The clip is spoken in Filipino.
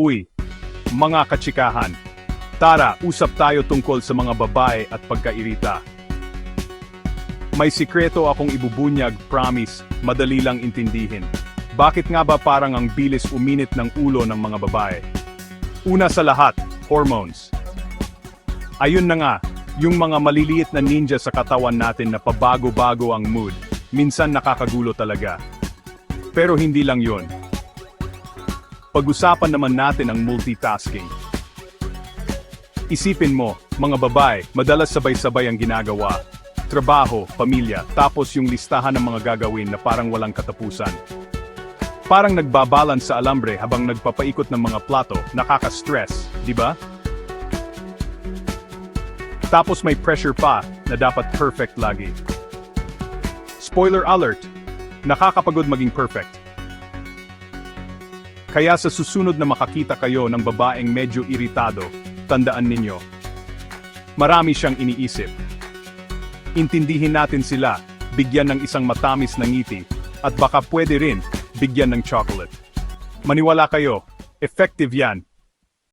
Uy, mga katsikahan. Tara, usap tayo tungkol sa mga babae at pagkairita. May sikreto akong ibubunyag, promise, madali lang intindihin. Bakit nga ba parang ang bilis uminit ng ulo ng mga babae? Una sa lahat, hormones. Ayun na nga, yung mga maliliit na ninja sa katawan natin na pabago-bago ang mood, minsan nakakagulo talaga. Pero hindi lang yon. Pag-usapan naman natin ang multitasking. Isipin mo, mga babae, madalas sabay-sabay ang ginagawa. Trabaho, pamilya, tapos yung listahan ng mga gagawin na parang walang katapusan. Parang nagbabalance sa alambre habang nagpapaikot ng mga plato, nakaka-stress, di ba? Tapos may pressure pa na dapat perfect lagi. Spoiler alert, nakakapagod maging perfect. Kaya sa susunod na makakita kayo ng babaeng medyo iritado, tandaan ninyo. Marami siyang iniisip. Intindihin natin sila, bigyan ng isang matamis na ngiti, at baka pwede rin, bigyan ng chocolate. Maniwala kayo, effective yan,